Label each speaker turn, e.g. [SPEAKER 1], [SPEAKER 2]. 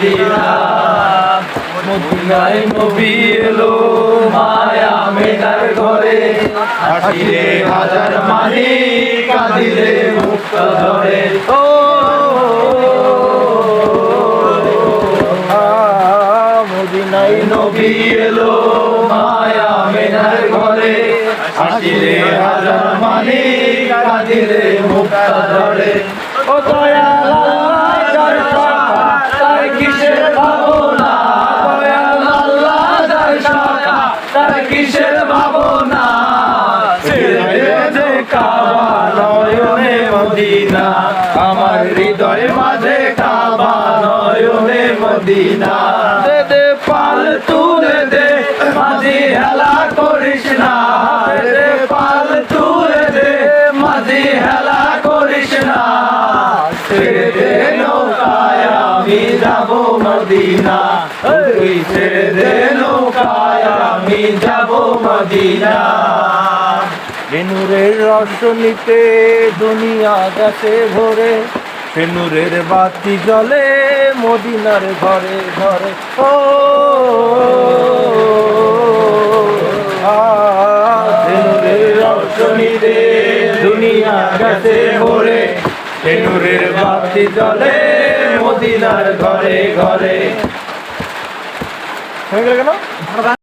[SPEAKER 1] Medina মদিনায় নবী এলো মায়া মেনার ঘরে মানি কাঁদিলে মুক্ত ধরে। ও মদিনায় মায়া মেনার ঘরে হাসিলে হাজার মানি কাঁদিলে মুক্ত ধরে তার কিসের ভাবনা? নয়নে মদিনা। আমার হৃদয় মাঝে কাবা নয়নে মদিনা। দে দে, পাল দে, মাঝি হেলা করিস না। দে পাল তুলে দে হেলা করিস না। ছেড়ে মদিনা। ছেড়ে দে মদিনা। বেনুরের রসনীতে দুনিয়া গেছে ভরে। বেনুরের বাতি জ্বলে মদিনার ঘরে ঘরে। ও বেনুরের দুনিয়া গেছে ভরে। বেনুরের বাতি জ্বলে মদিনার ঘরে ঘরে। হয়ে গেল কেন?